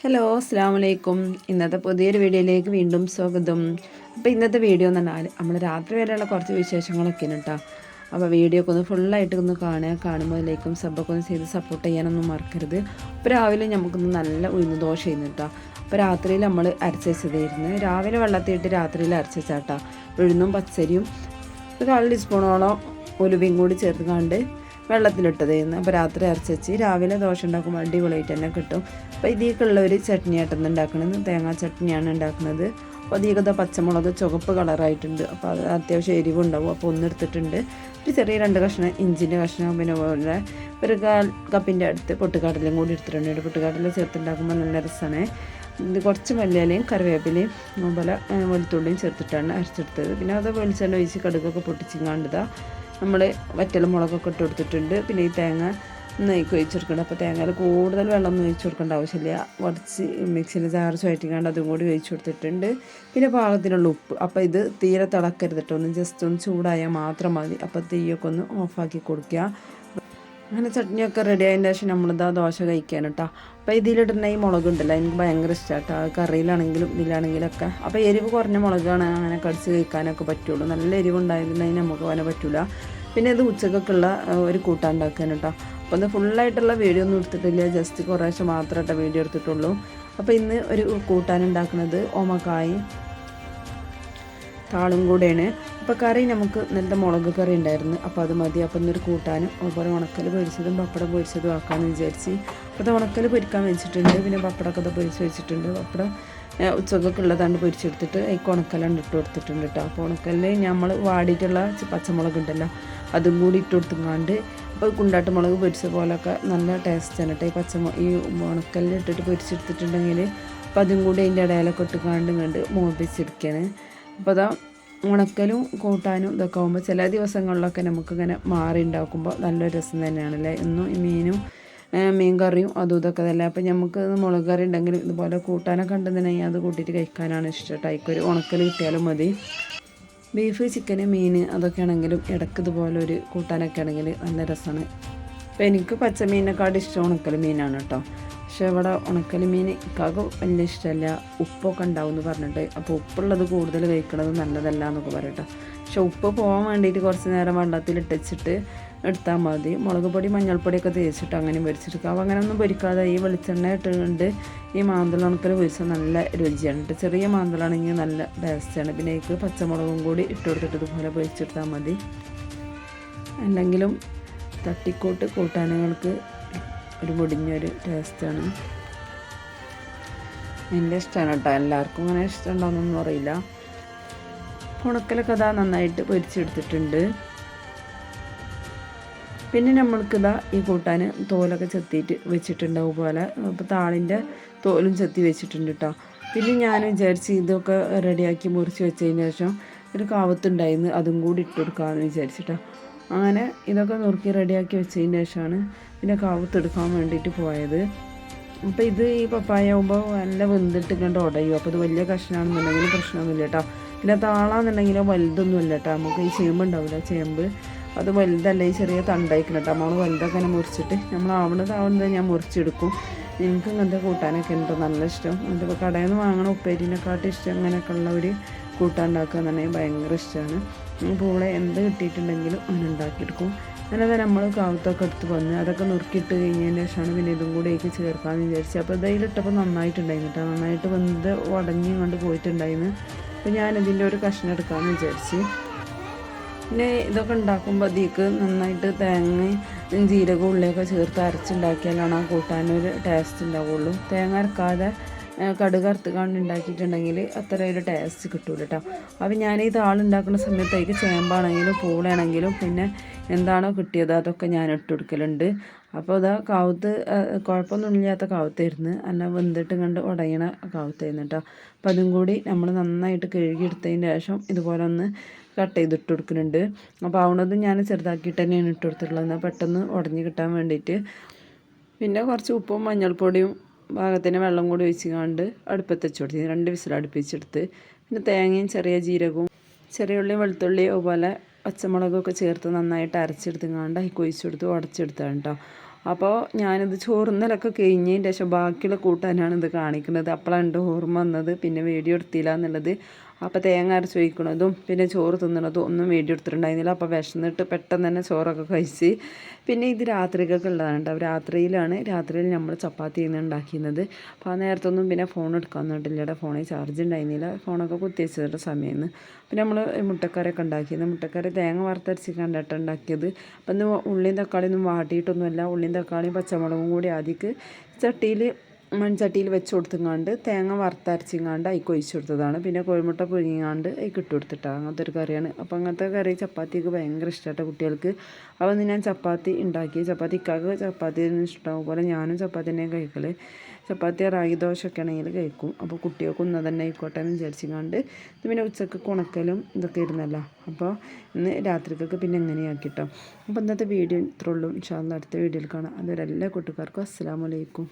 Hello അസ്സാം വലൈക്കും ഇന്നത്തെ പുതിയൊരു വീഡിയോയിലേക്ക് വീണ്ടും സ്വാഗതം. അപ്പോൾ ഇന്നത്തെ വീഡിയോ എന്ന് പറഞ്ഞാൽ നമ്മൾ രാത്രി വരെയുള്ള കുറച്ച് വിശേഷങ്ങളൊക്കെയാണ് കേട്ടോ. അപ്പോൾ വീഡിയോ ഒക്കെ ഒന്ന് ഫുള്ളായിട്ട് ഒന്ന് കാണുക. കാണുമ്പോൾ ലൈക്കും സബ്ബൊക്കെ ഒന്ന് ചെയ്ത് സപ്പോർട്ട് ചെയ്യാനൊന്നും മറക്കരുത്. അപ്പോൾ രാവിലെ നമുക്കൊന്ന് നല്ല ഉഴുന്ന് ദോഷം ചെയ്യുന്നു കേട്ടോ. അപ്പോൾ രാത്രിയിൽ നമ്മൾ അരച്ച് വെച്ചതായിരുന്നു. രാവിലെ വെള്ളത്തിയിട്ട് രാത്രിയിൽ അരച്ച് വെച്ചാട്ടോ ഉഴുന്നും പച്ചരിയും ഒരു കാൽ ടീസ്പൂണോളം ഒലുവയും കൂടി ചേർത്ത് കണ്ട് വെള്ളത്തിലിട്ടതായിരുന്നു അപ്പോൾ രാത്രി അരച്ച് വെച്ച് രാവിലെ ദോശ ഉണ്ടാക്കുമ്പോൾ അടിപൊളിയായിട്ട് തന്നെ കിട്ടും. അപ്പോൾ ഇതിലേക്കുള്ള ഒരു ചട്നിയായിട്ടാണ് ഉണ്ടാക്കുന്നത്. തേങ്ങാ ചട്നിയാണ് ഉണ്ടാക്കുന്നത്. അപ്പോൾ അതിലേക്കത് പച്ചമുളക് ചുവപ്പ് കളറായിട്ടുണ്ട്. അപ്പോൾ അത് അത്യാവശ്യം എരിവുണ്ടാവും. അപ്പോൾ ഒന്നെടുത്തിട്ടുണ്ട് ഒരു ചെറിയ രണ്ട് കഷ്ണം ഇഞ്ചിന്റെ കഷ്ണം പിന്നെ പോലെ ഒരു കാൽ കപ്പിന്റെ അടുത്ത് പൊട്ടുകാട്ടിലും കൂടി എടുത്തിട്ടുണ്ട്. പൊട്ടുകാടലും ചേർത്തുണ്ടാക്കുമ്പോൾ നല്ല രസമാണ്. ഇത് കുറച്ച് മല്ലിയിലയും കറിവേപ്പിലയും അതുപോലെ വെളുത്തുള്ളിയും ചേർത്തിട്ടാണ് അരച്ചെടുത്തത്. പിന്നെ അത് വെളിച്ചെണ്ണ ഒഴിച്ച് കടുകൊക്കെ പൊട്ടിച്ചിങ്ങാണ്ടതാ നമ്മൾ വറ്റൽ മുളകൊക്കെ ഇട്ട് കൊടുത്തിട്ടുണ്ട്. പിന്നെ ഈ തേങ്ങ നെയ്ക്ക് ഒഴിച്ച് കൊടുക്കണം അപ്പോൾ തേങ്ങയിൽ കൂടുതൽ വെള്ളം ഒഴിച്ച് കൊടുക്കേണ്ട ആവശ്യമില്ല. വടിച്ച് മിക്സിയിൽ ചാർജ് വയറ്റിക്കാണ്ട് അതും കൂടി ഒഴിച്ച് കൊടുത്തിട്ടുണ്ട്. പിന്നെ പാകത്തിനുള്ള ഉപ്പ്. അപ്പോൾ ഇത് തീരെ തിളക്കരുത് കേട്ടോ ഒന്ന് ജസ്റ്റ് ഒന്ന് ചൂടായാൽ മാത്രം മതി. അപ്പോൾ തീയൊക്കെ ഒന്ന് ഓഫാക്കി കൊടുക്കുക. അങ്ങനെ ചട്നിയൊക്കെ റെഡി ആയതിന്റെ ശേഷം നമ്മളിതാ ദോശ കഴിക്കാൻ കേട്ടോ അപ്പോൾ ഇതിലിടുന്ന ഈ മുളക് ഉണ്ടല്ലോ എനിക്ക് ഭയങ്കര ഇഷ്ടമാണ് കേട്ടോ കറിയിലാണെങ്കിലും ഇതിലാണെങ്കിലൊക്കെ. അപ്പോൾ എരിവ് കുറഞ്ഞ മുളകാണ് അങ്ങനെ കടിച്ച് കഴിക്കാനൊക്കെ പറ്റുള്ളൂ. നല്ല എരിവ് ഉണ്ടായിരുന്നതിന് നമുക്ക് അവനെ പറ്റില്ല പിന്നെ ഇത് ഉച്ചക്കൊക്കെയുള്ള ഒരു കൂട്ടാൻ ഉണ്ടാക്കാൻ കേട്ടോ അപ്പോൾ ഇത് ഫുള്ളായിട്ടുള്ള വീഡിയോ ഒന്നും എടുത്തിട്ടില്ല. ജസ്റ്റ് കുറേശ്ശെ മാത്രമായിട്ട് വീഡിയോ എടുത്തിട്ടുള്ളൂ. അപ്പോൾ ഇന്ന് ഒരു കൂട്ടാൻ ഉണ്ടാക്കുന്നത് ഓമക്കായും താളും കൂടെയാണ്. അപ്പോൾ കറി നമുക്ക് നല്ല മുളക് കറി ഉണ്ടായിരുന്നു. അപ്പോൾ അത് മതി. അപ്പോൾ ഇന്നൊരു കൂട്ടാനും അതുപോലെ ഉണക്കൽ പൊരിച്ചതും പപ്പടം പൊരിച്ചതും ആക്കാമെന്ന് വിചാരിച്ച്. അപ്പോൾ ഉണക്കൽ പൊരിക്കാൻ വെച്ചിട്ടുണ്ട്. പിന്നെ പപ്പടമൊക്കെ അത് പൊരിച്ച് വെച്ചിട്ടുണ്ട്. പപ്പടം ഉച്ചക്കൊക്കെ ഉള്ളതാണ്ട് പൊരിച്ചെടുത്തിട്ട് അതിക്ക് ഉണക്കലാണ് ഇട്ട് കൊടുത്തിട്ടുണ്ട് കേട്ടോ. അപ്പോൾ ഉണക്കലിൽ നമ്മൾ വാടിയിട്ടുള്ള പച്ചമുളക് ഉണ്ടല്ലോ അതും കൂടി ഇട്ട് കൊടുത്തുങ്ങാണ്ട് അപ്പോൾ കുണ്ടാട്ട് മുളക് പൊരിച്ച പോലൊക്കെ നല്ല ടേസ്റ്റ് ആണ് കേട്ടോ. ഈ പച്ചമു ഈ ഉണക്കലിൽ ഇട്ടിട്ട് പൊരിച്ചെടുത്തിട്ടുണ്ടെങ്കിൽ അപ്പോൾ അതും കൂടി അതിന്റെ ഇടയിലൊക്കെ ഇട്ടുകാണ്ട് കണ്ട് മൂപ്പിച്ചെടുക്കുകയാണ് അപ്പോൾ അതാ ഉണക്കലും കൂട്ടാനും ഇതൊക്കെ ആകുമ്പോൾ ചില ദിവസങ്ങളിലൊക്കെ നമുക്കിങ്ങനെ മാറി ഉണ്ടാക്കുമ്പോൾ നല്ലൊരു രസം തന്നെയാണല്ലേ? ഇന്നും ഈ മീനും മീൻ കറിയും അതും ഇതൊക്കെ തന്നെ. അപ്പം നമുക്ക് മുളക് കറി ഉണ്ടെങ്കിൽ ഇതുപോലെ കൂട്ടാനൊക്കെ ഉണ്ടെന്നുണ്ടെങ്കിൽ അത് കൂട്ടിയിട്ട് കഴിക്കാനാണ് ഇഷ്ടം ടൈക്കൊരു ഉണക്കൽ കിട്ടിയാലും മതി. ബീഫ് ചിക്കൻ മീൻ അതൊക്കെ ആണെങ്കിലും ഇടയ്ക്ക് ഇതുപോലെ ഒരു കൂട്ടാനൊക്കെ ആണെങ്കിൽ നല്ല രസമാണ്. അപ്പോൾ എനിക്ക് പച്ചമീനെക്കാട് ഇഷ്ടം ഉണക്കൽ മീനാണ് കേട്ടോ. പക്ഷേ ഇവിടെ ഉണക്കൽ മീൻ ഇക്കാക്ക് വലിയ ഇഷ്ടമല്ല. ഉപ്പൊക്കെ ഉണ്ടാവും എന്ന് പറഞ്ഞിട്ട്. അപ്പോൾ ഉപ്പുള്ളത് കൂടുതൽ കഴിക്കണത് നല്ലതല്ല എന്നൊക്കെ പറയട്ടെ. പക്ഷെ ഉപ്പ് പോകാൻ വേണ്ടിയിട്ട് കുറച്ച് നേരം വെള്ളത്തിൽ ഇട്ടിച്ചിട്ട് എടുത്താൽ മതി. മുളക് പൊടി മഞ്ഞൾപ്പൊടിയൊക്കെ തേച്ചിട്ട് അങ്ങനെ പൊരിച്ചെടുക്കുക അപ്പോൾ അങ്ങനെ ഒന്നും പൊരിക്കാതെ ഈ വെളിച്ചെണ്ണ ഇട്ടുകൊണ്ട് ഈ മാന്തള ഉണക്കൽ പൊരിച്ചാൽ നല്ല രുചിയാണ്. കേട്ടോ ചെറിയ മാന്തളാണെങ്കിൽ നല്ല ടേസ്റ്റാണ്. പിന്നെ എനിക്ക് പച്ചമുളകും കൂടി ഇട്ട് കൊടുത്തിട്ട് ഇതുപോലെ പൊരിച്ചെടുത്താൽ മതി. അല്ലെങ്കിലും തട്ടിക്കോട്ട് കൂട്ടാനുകൾക്ക് ഒരു മുടിഞ്ഞൊരു ടേസ്റ്റാണ് എന്റെ ഇഷ്ടമാണ് കേട്ടോ. എല്ലാവർക്കും അങ്ങനെ ഇഷ്ടമുണ്ടോയെന്നൊന്നും അറിയില്ല. ഉണക്കലൊക്കെ അതാ നന്നായിട്ട് പൊരിച്ചെടുത്തിട്ടുണ്ട്. പിന്നെ നമ്മൾക്കിതാ ഈ കൂട്ടാൻ തോലൊക്കെ ചെത്തിയിട്ട് വെച്ചിട്ടുണ്ടാവും പോലെ. അപ്പോൾ താളിന്റെ തോലും ചെത്തി വെച്ചിട്ടുണ്ട് കേട്ടോ പിന്നെ ഞാൻ വിചാരിച്ച് ഇതൊക്കെ റെഡിയാക്കി മുറിച്ച് വെച്ചതിന് ശേഷം ഒരു കാവത്തുണ്ടായിരുന്നു അതും കൂടി ഇട്ട് കൊടുക്കാമെന്ന് വിചാരിച്ചിട്ടാണ് അങ്ങനെ ഇതൊക്കെ നുറുക്കി റെഡിയാക്കി വെച്ചതിന് ശേഷമാണ് പിന്നെ കാവത്തെടുക്കാൻ വേണ്ടിയിട്ട് പോയത്. അപ്പോൾ ഇത് ഈ പപ്പായ ആകുമ്പോൾ നല്ല വെന്തിട്ട് കണ്ട് ഉടയും. അപ്പോൾ ഇത് വലിയ കഷ്ണമാണെന്നുണ്ടെങ്കിൽ പ്രശ്നമൊന്നുമില്ല കേട്ടോ. പിന്നെ താളാന്നുണ്ടെങ്കിലും വലുതൊന്നുമില്ല കേട്ടോ നമുക്ക് ഈ ചേമ്പ് ഉണ്ടാവില്ല. ചേമ്പ് അത് വലുതല്ല. ഈ ചെറിയ തണ്ടായിക്കണം കേട്ടോ. നമ്മൾ വലുതൊക്കെ തന്നെ മുറിച്ചിട്ട് നമ്മൾ ആവണത് ആവുന്നത് ഞാൻ മുറിച്ചെടുക്കും. എനിക്ക് ഇങ്ങനത്തെ കൂട്ടാനൊക്കെ ഉണ്ട്. നല്ല ഇഷ്ടം. അതിപ്പോൾ കടയിൽ നിന്ന് വാങ്ങണ ഉപ്പേരിനെക്കാട്ടും ഇഷ്ടം അങ്ങനെയൊക്കെ ഉള്ള ഒരു കൂട്ടാൻ ഉണ്ടാക്കുക എന്നുണ്ടെങ്കിൽ ഭയങ്കര ഇഷ്ടമാണ്. പൂളെ എന്ത് കിട്ടിയിട്ടുണ്ടെങ്കിലും അങ്ങനെ ഉണ്ടാക്കിയെടുക്കും. അങ്ങനെ നമ്മൾ കാവത്തൊക്കെ എടുത്ത് വന്ന് അതൊക്കെ നുറുക്കിയിട്ട് കഴിഞ്ഞതിന് ശേഷമാണ് പിന്നെ ഇതും കൂടെ എനിക്ക് ചേർക്കാമെന്ന് വിചാരിച്ചു. അപ്പോൾ ഇതിലിട്ടപ്പോൾ നന്നായിട്ടുണ്ടായിരുന്നു കേട്ടോ. നന്നായിട്ട് വെന്ത് ഉടഞ്ഞു കൊണ്ട് പോയിട്ടുണ്ടായിരുന്നു. അപ്പോൾ ഞാനിതിന്റെ ഒരു കഷ്ണം എടുക്കാമെന്ന് വിചാരിച്ച്. പിന്നെ ഇതൊക്കെ ഉണ്ടാക്കുമ്പോൾ അതിലേക്ക് നന്നായിട്ട് തേങ്ങ ജീരകം ഉള്ളിയൊക്കെ ചേർത്ത് അരച്ചുണ്ടാക്കിയാലാണ് ആ കൂട്ടാനൊരു ടേസ്റ്റ് ഉണ്ടാവുള്ളൂ. തേങ്ങ അരക്കാതെ കടുക് അറുത്ത് കണ്ട് ഉണ്ടാക്കിയിട്ടുണ്ടെങ്കിൽ അത്ര ഒരു ടേസ്റ്റ് കിട്ടൂല കേട്ടോ അപ്പോൾ ഞാൻ ഈ താളുണ്ടാക്കുന്ന സമയത്ത് അതിൽ ചേമ്പാണെങ്കിലും പൂളാണെങ്കിലും പിന്നെ എന്താണോ കിട്ടിയത് അതൊക്കെ ഞാൻ ഇട്ട് കൊടുക്കലുണ്ട്. അപ്പോൾ അതാ കാവത്ത് കുഴപ്പമൊന്നുമില്ലാത്ത കാവത്തായിരുന്നു അല്ല വെന്തിട്ട് കണ്ട് ഉടയണ കാവത്തായിരുന്നു കേട്ടോ. അപ്പോൾ അതും കൂടി നമ്മൾ നന്നായിട്ട് കഴുകിയെടുത്തതിന് ശേഷം ഇതുപോലെ ഒന്ന് കട്ട് ചെയ്തിട്ട് കൊടുക്കുന്നുണ്ട് അപ്പോൾ ആവണതും ഞാൻ ചെറുതാക്കിയിട്ട് തന്നെയാണ് ഇട്ട് കൊടുത്തിട്ടുള്ളത്. പെട്ടെന്ന് ഉടഞ്ഞ് കിട്ടാൻ വേണ്ടിയിട്ട്. പിന്നെ കുറച്ച് ഉപ്പും മഞ്ഞൾപ്പൊടിയും പാകത്തിന് വെള്ളം കൂടി ഒഴിച്ചുകൊണ്ട് അടുപ്പത്ത് വെച്ച് കൊടുത്തു രണ്ട് വിസിൽ അടുപ്പിച്ചെടുത്ത്. പിന്നെ തേങ്ങയും ചെറിയ ജീരകവും ചെറിയ ഉള്ളി വെളുത്തുള്ളി അതുപോലെ പച്ചമുളകൊക്കെ ചേർത്ത് നന്നായിട്ട് അരച്ചെടുത്തുകൊണ്ട് അതിൽ കൊഴിച്ചെടുത്ത് ഉടച്ചെടുത്താണ് കേട്ടോ അപ്പോൾ ഞാനിത് ചോറുന്നലൊക്കെ കഴിഞ്ഞതിന്റെ ശേഷം ബാക്കിയുള്ള കൂട്ടാനാണ് ഇത് കാണിക്കുന്നത്. അപ്പോഴാണ് ഓർമ്മ വന്നത്. പിന്നെ വീഡിയോ എടുത്തില്ല എന്നുള്ളത്. അപ്പോൾ തേങ്ങ അരച്ച് ഒഴിക്കണതും പിന്നെ ചോറ് തിന്നണതും ഒന്നും വീഡിയോ എടുത്തിട്ടുണ്ടായിരുന്നില്ല അപ്പോൾ വിശന്നിട്ട് പെട്ടെന്ന് തന്നെ ചോറൊക്കെ കഴിച്ച് പിന്നെ ഇത് രാത്രിക്കൊക്കെ ഉള്ളതാണ് കേട്ടോ രാത്രിയിലാണ് രാത്രിയിൽ നമ്മൾ ചപ്പാത്തി ഇന്ന് ഉണ്ടാക്കിയിരുന്നത്. അപ്പോൾ ആ നേരത്തൊന്നും പിന്നെ ഫോൺ എടുക്കാൻ നിന്നിട്ടില്ല ഫോണിൽ ചാർജ് ഉണ്ടായിരുന്നില്ല. ഫോണൊക്കെ കുത്തി സമയമെന്ന് പിന്നെ നമ്മൾ മുട്ടക്കറിയൊക്കെ ഉണ്ടാക്കിയത്. മുട്ടക്കറി തേങ്ങ വറുത്തരച്ച് കണ്ടിട്ട് ഉണ്ടാക്കിയത്. അപ്പം ഇന്ന് ഉള്ളിയും തക്കാളിയൊന്നും വാട്ടിയിട്ടൊന്നുമല്ല. ഉള്ളിയും തക്കാളിയും പച്ചമുളകും കൂടി ആദ്യക്ക് ചട്ടിയിൽ മൺചട്ടിയിൽ വെച്ച് കൊടുത്തുങ്ങാണ്ട് തേങ്ങ വറുത്തരച്ചിങ്ങാണ്ട് അതിക്ക് ഒഴിച്ചു കൊടുത്തതാണ്. പിന്നെ കോഴിമുട്ട പുഴുങ്ങിങ്ങാണ്ട് അതിക്ക് ഇട്ട് കൊടുത്തിട്ടാണ് അങ്ങനത്തെ ഒരു കറിയാണ്. അപ്പോൾ അങ്ങനത്തെ കറി ചപ്പാത്തിക്ക് ഭയങ്കര ഇഷ്ടമായിട്ട് കുട്ടികൾക്ക്. അപ്പോൾ ഇന്ന് ഞാൻ ചപ്പാത്തി ഉണ്ടാക്കി ചപ്പാത്തി ഇക്കാക്ക് ചപ്പാത്തി ഇഷ്ടമാവും പോലെ ഞാനും ചപ്പാത്തി തന്നെ കഴിക്കൽ ചപ്പാത്തി റാഗി ദോശയൊക്കെ ആണെങ്കിൽ കഴിക്കും. അപ്പോൾ കുട്ടികൾക്ക് ഒന്ന് തന്നെ ആയിക്കോട്ടെ എന്ന് വിചാരിച്ചിങ്ങാണ്ട് പിന്നെ ഉച്ചയ്ക്ക് കുണക്കലും ഇതൊക്കെ ഇരുന്നല്ലോ അപ്പോൾ ഇന്ന് രാത്രിക്കൊക്കെ പിന്നെ എങ്ങനെയാക്കിട്ടോ അപ്പോൾ ഇന്നത്തെ വീഡിയോ ഇത്രയുള്ളൂ ഇൻഷാല്ല അടുത്ത വീഡിയോയിൽ കാണാം. അതുവരെ എല്ലാ കൂട്ടുകാർക്കും അസ്സാം വലൈക്കും